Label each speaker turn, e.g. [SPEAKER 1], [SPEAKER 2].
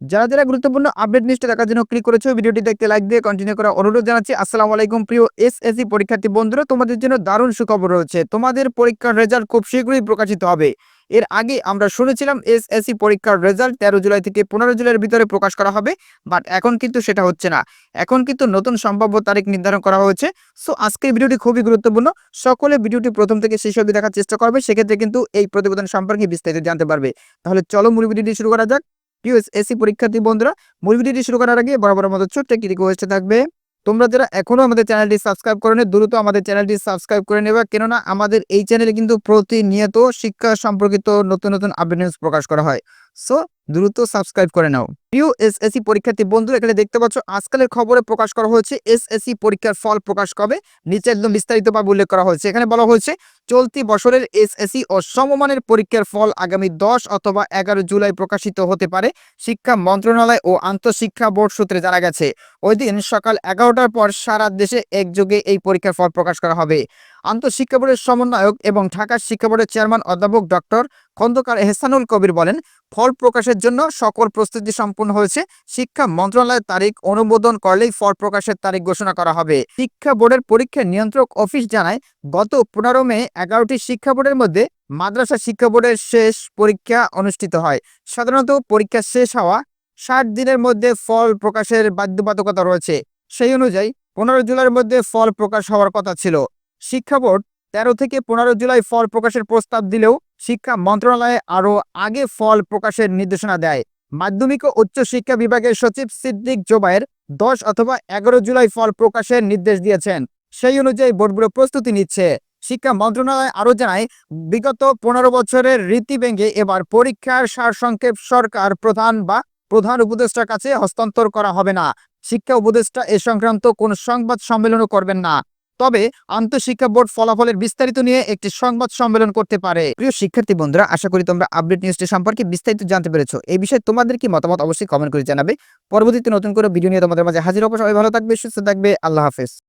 [SPEAKER 1] যারা যারা গুরুত্বপূর্ণ আপডেট নিউজটা দেখার জন্য ক্লিক করেছ, ভিডিওটি দেখতে লাইক দিয়ে কন্টিনিউ করা অনুরোধ জানাচ্ছি। আসসালামু আলাইকুম, প্রিয় এসএসসি পরীক্ষার্থী বন্ধুরা, তোমাদের জন্য দারুণ সুখবর রয়েছে। তোমাদের পরীক্ষার রেজাল্ট খুব শীঘ্রই প্রকাশিত হবে। এর আগে আমরা শুনেছিলাম এসএসসি পরীক্ষার রেজাল্ট তেরো জুলাই থেকে পনেরো জুলাইয়ের ভিতরে প্রকাশ করা হবে বাট এখন কিন্তু সেটা হচ্ছে না। এখন কিন্তু নতুন সম্ভাব্য তারিখ নির্ধারণ করা হয়েছে। সো আজকের ভিডিওটি খুবই গুরুত্বপূর্ণ। সকলে ভিডিওটি প্রথম থেকে শেষ অবধি দেখার চেষ্টা করবে, সেক্ষেত্রে কিন্তু এই প্রতিবেদন সম্পর্কে বিস্তারিত জানতে পারবে। তাহলে চলো মূল ভিডিওটি শুরু করা যাক। প্রিয় পরীক্ষার্থী বন্ধুরা, মূল ভিডিওটি শুরু করার আগে বরাবর মতো ছোট্ট একটি রিকোয়েস্ট থাকবে। তোমরা যারা এখনও আমাদের চ্যানেলটি সাবস্ক্রাইব করে দ্রুত আমাদের চ্যানেলটি সাবস্ক্রাইব করে নেবে। কেননা আমাদের এই চ্যানেলে কিন্তু প্রতিনিয়ত শিক্ষা সম্পর্কিত নতুন নতুন আপডেট প্রকাশ করা হয়। সো দ্রুত সাবস্ক্রাইব করে নাও। প্রিয় এসএসসি পরীক্ষার্থী বন্ধু, এখানে দেখতে পাচ্ছ, আজকালের খবরে প্রকাশ করা হয়েছে এসএসসি পরীক্ষার ফল প্রকাশ কবে? নিচে একদম বিস্তারিতভাবে উল্লেখ করা হয়েছে। এখানে বলা হয়েছে, চলতি বছরের এসএসসি ও সমমানের পরীক্ষার ফল আগামী দশ অথবা এগারো জুলাই প্রকাশিত হতে পারে। শিক্ষা মন্ত্রণালয় ও আন্তঃশিক্ষা বোর্ড সূত্রে জানা গেছে, ওই দিন সকাল এগারোটার পর সারা দেশে একযোগে এই পরীক্ষার ফল প্রকাশ করা হবে। আন্তঃশিক্ষা বোর্ডের সমন্বয়ক এবং ঢাকার শিক্ষা বোর্ডের চেয়ারম্যান অধ্যাপক ডক্টর খন্দকার এহসানুল কবির বলেন, ফল প্রকাশের জন্য সকল প্রস্তুতি সম্পূর্ণ হয়েছে। শিক্ষা মন্ত্রণালয়ের তারিখ অনুমোদন করলেই ফল প্রকাশের তারিখ ঘোষণা করা হবে। শিক্ষা বোর্ডের পরীক্ষা নিয়ন্ত্রক অফিস জানায়, গত পনেরো মে এগারোটি শিক্ষা বোর্ডের মধ্যে মাদ্রাসা শিক্ষা বোর্ডের শেষ পরীক্ষা অনুষ্ঠিত হয়। সাধারণত পরীক্ষা শেষ হওয়া ষাট দিনের মধ্যে ফল প্রকাশের বাধ্যবাধকতা রয়েছে। সেই অনুযায়ী পনেরো জুলাইয়ের মধ্যে ফল প্রকাশ হওয়ার কথা ছিল। শিক্ষা বোর্ড তেরো থেকে পনেরো জুলাই ফল প্রকাশের প্রস্তাব দিলেও শিক্ষা মন্ত্রণালয়ে আরও আগে ফল প্রকাশের নির্দেশনা দেয়। মাধ্যমিক ও উচ্চ শিক্ষা বিভাগের সচিব সিদ্দিক জোবায়ের দশ অথবা এগারো জুলাই ফল প্রকাশের নির্দেশ দিয়েছেন। সেই অনুযায়ী বোর্ডগুলো প্রস্তুতি নিচ্ছে। শিক্ষা মন্ত্রণালয় আরও জানায়, বিগত পনেরো বছরের রীতি ভেঙে এবার পরীক্ষার সারসংক্ষেপ সরকার প্রধান বা প্রধান উপদেষ্টার কাছে হস্তান্তর করা হবে না। শিক্ষা উপদেষ্টা এ সংক্রান্ত কোন সংবাদ সম্মেলনও করবেন না। তবে আন্তঃশিক্ষা বোর্ড ফলাফলের বিস্তারিত নিয়ে একটি সংবাদ সম্মেলন করতে পারে। প্রিয় শিক্ষার্থী বন্ধুরা, আশা করি তোমরা আপডেট নিউজটি সম্পর্কে বিস্তারিত জানতে পেরেছ। এই বিষয়ে তোমাদের কি মতামত অবশ্যই কমেন্ট করে জানাবে। পরবর্তীতে নতুন করে ভিডিও নিয়ে তোমাদের মাঝে হাজির অবশ্যই ভালো থাকবে, সুস্থ থাকবে। আল্লাহ হাফেজ।